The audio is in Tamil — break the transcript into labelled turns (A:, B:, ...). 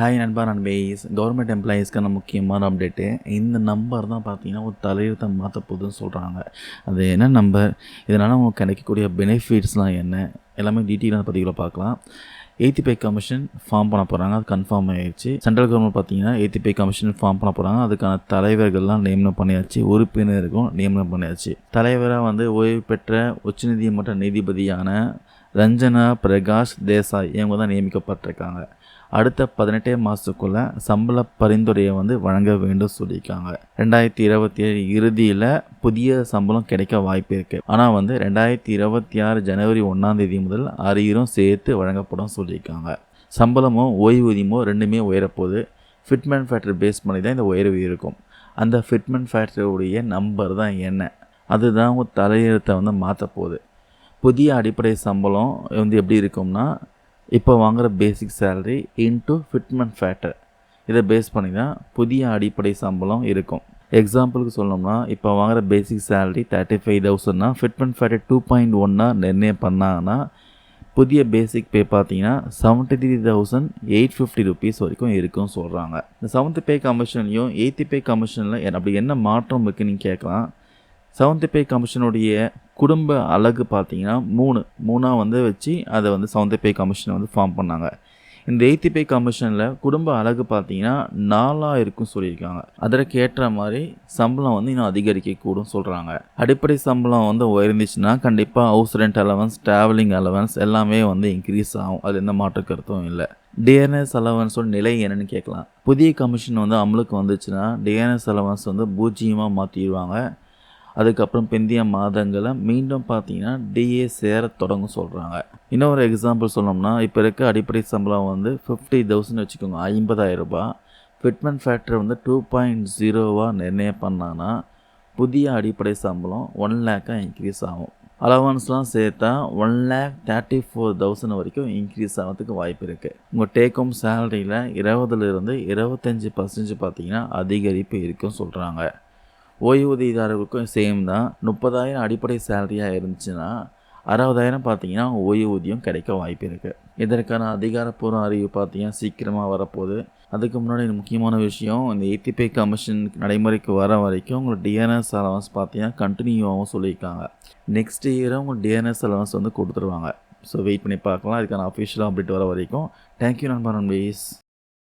A: ஹாய் நண்பா நண்பேஸ். கவர்மெண்ட் எம்ப்ளாயீஸ்க்கான முக்கியமான அப்டேட்டு இந்த நம்பர் தான் பார்த்தீங்கன்னா ஒரு தலையெழுத்தை மாற்ற போகுதுன்னு சொல்கிறாங்க அது என்ன நம்பர் இதனால் அவங்க கிடைக்கக்கூடிய பெனிஃபிட்ஸ்லாம் என்ன? எல்லாமே டீட்டெயிலாக பதிவில் பார்க்கலாம். எய்த்தி பே கமிஷன் ஃபார்ம் பண்ண போகிறாங்க அது கன்ஃபார்ம் ஆயிடுச்சு. சென்ட்ரல் கவர்மெண்ட் பார்த்தீங்கன்னா எய்த்தி பே கமிஷன் ஃபார்ம் பண்ண போகிறாங்க அதுக்கான தலைவர்கள்லாம் நியமனம் பண்ணியாச்சு. உறுப்பினருக்கும் நியமனம் பண்ணியாச்சு. தலைவராக வந்து ஓய்வு பெற்ற உச்சநீதிமன்ற நீதிபதியான ரஞ்சனா பிரகாஷ் தேசாய் இவங்க தான் நியமிக்கப்பட்டிருக்காங்க. அடுத்த பதினெட்டே மாதத்துக்குள்ளே சம்பள பரிந்துரையை வந்து வழங்க வேண்டும் சொல்லியிருக்காங்க. ரெண்டாயிரத்தி இருபத்தி ஏழு இறுதியில் புதிய சம்பளம் கிடைக்க வாய்ப்பு இருக்குது ஆனால் வந்து ரெண்டாயிரத்தி இருபத்தி ஆறு ஜனவரி ஒன்றாந்தேதி முதல் அரியரும் சேர்த்து வழங்கப்படும் சொல்லியிருக்காங்க. சம்பளமோ ஓய்வூதியமோ ரெண்டுமே உயரப்போகுது. ஃபிட்மெண்ட் ஃபேக்டரி பேஸ் பண்ணி தான் இந்த உயர்வு இருக்கும். அந்த ஃபிட்மெண்ட் ஃபேக்டரியுடைய நம்பர் தான் என்ன? அதுதான் உங்கள் தலையெழுத்தை வந்து மாற்ற போகுது புதிய அடிப்படை சம்பளம் வந்து எப்படி இருக்கும்னா இப்போ வாங்குகிற basic salary into fitment factor இதை பேஸ் பண்ணி தான் புதிய அடிப்படை சம்பளம் இருக்கும். எக்ஸாம்பிளுக்கு சொல்லணும்னா இப்போ வாங்குகிற பேசிக் சேலரி தேர்ட்டி ஃபைவ் தௌசண்ட்னா ஃபிட்மெண்ட் ஃபேக்டர் டூ பாயிண்ட் ஒன்னாக நிர்ணயம் பண்ணாங்கன்னா புதிய பேசிக் பே பார்த்தீங்கன்னா seventy three thousand eight fifty rupees வரைக்கும் இருக்கும்னு சொல்கிறாங்க இந்த செவன்த் பே கமிஷன்லையும் எயித்து பே கமிஷனில் அப்படி என்ன மாற்றம் இருக்குன்னு கேட்கலாம். செவன்த் பே கமிஷனுடைய குடும்ப அழகு பார்த்திங்கன்னா மூணு. மூணாக வந்து வச்சு அதை வந்து செவன்த் பே கமிஷனை வந்து ஃபார்ம் பண்ணாங்க. இந்த எயித்து பே கமிஷனில் குடும்ப அழகு பார்த்தீங்கன்னா நாலாக இருக்கும் சொல்லியிருக்காங்க. அதற்கு ஏற்ற மாதிரி சம்பளம் வந்து இன்னும் அதிகரிக்கக்கூடும் சொல்கிறாங்க அடிப்படை சம்பளம் வந்து உயர்ந்துச்சுன்னா கண்டிப்பாக house rent allowance travelling allowance எல்லாமே வந்து இன்க்ரீஸ் ஆகும். அது எந்த மாற்று கருத்தும் இல்லை. டிஎன்எஸ் அலவன்ஸோட நிலை என்னன்னு கேட்கலாம். புதிய கமிஷன் வந்து அமலுக்கு வந்துச்சுன்னா டிஎன்எஸ் அலவன்ஸ் வந்து பூஜ்ஜியமாக மாற்றிடுவாங்க அதுக்கப்புறம் பிந்திய மாதங்களை மீண்டும் பார்த்தீங்கன்னா டிஏ சேர தொடங்கும் சொல்கிறாங்க இன்னொரு எக்ஸாம்பிள் சொன்னோம்னா இப்போ இருக்க அடிப்படை சம்பளம் வந்து ஃபிஃப்டி தௌசண்ட் வச்சுக்கோங்க ஐம்பதாயிரம் ரூபாய். ஃபிட்மெண்ட் ஃபேக்டர் வந்து டூ பாயிண்ட் ஜீரோவாக நிர்ணயம் பண்ணான்னா புதிய அடிப்படை சம்பளம் ஒன் லேக்காக இன்க்ரீஸ் ஆகும். அலவன்ஸ்லாம் சேர்த்தா one lakh thirty four thousand வரைக்கும் இன்க்ரீஸ் ஆகிறதுக்கு வாய்ப்பு இருக்குது உங்கள் டேக் ஹோம் சேலரியில் இருபதுலேருந்து இருபத்தஞ்சி பர்சன்டேஜ் பார்த்தீங்கன்னா அதிகரிப்பு இருக்குன்னு சொல்கிறாங்க ஓய்வூதியதாரர்களுக்கும் சேம் தான். முப்பதாயிரம் அடிப்படை சேலரியாக இருந்துச்சுன்னா அறுபதாயிரம் பார்த்தீங்கன்னா ஓய்வூதியம் கிடைக்க வாய்ப்பு இருக்குது இதற்கான அதிகாரப்பூர்வ அறிவு பார்த்தீங்கன்னா சீக்கிரமாக வரப்போகுது. அதுக்கு முன்னாடி முக்கியமான விஷயம் இந்த ஏடிபி கமிஷன் நடைமுறைக்கு வர வரைக்கும் உங்களுக்கு டிஎன்எஸ் அலவன்ஸ் பார்த்தீங்கன்னா கண்டினியூவாகவும் சொல்லியிருக்காங்க. நெக்ஸ்ட் இயரும் உங்களுக்கு டிஎன்எஸ் அலவன்ஸ் வந்து கொடுத்துருவாங்க. ஸோ வெயிட் பண்ணி பார்க்கலாம். அதுக்கான அஃபிஷியல் அப்டேட் வர வரைக்கும். தேங்க்யூ நண்பர் நண்பீஸ்.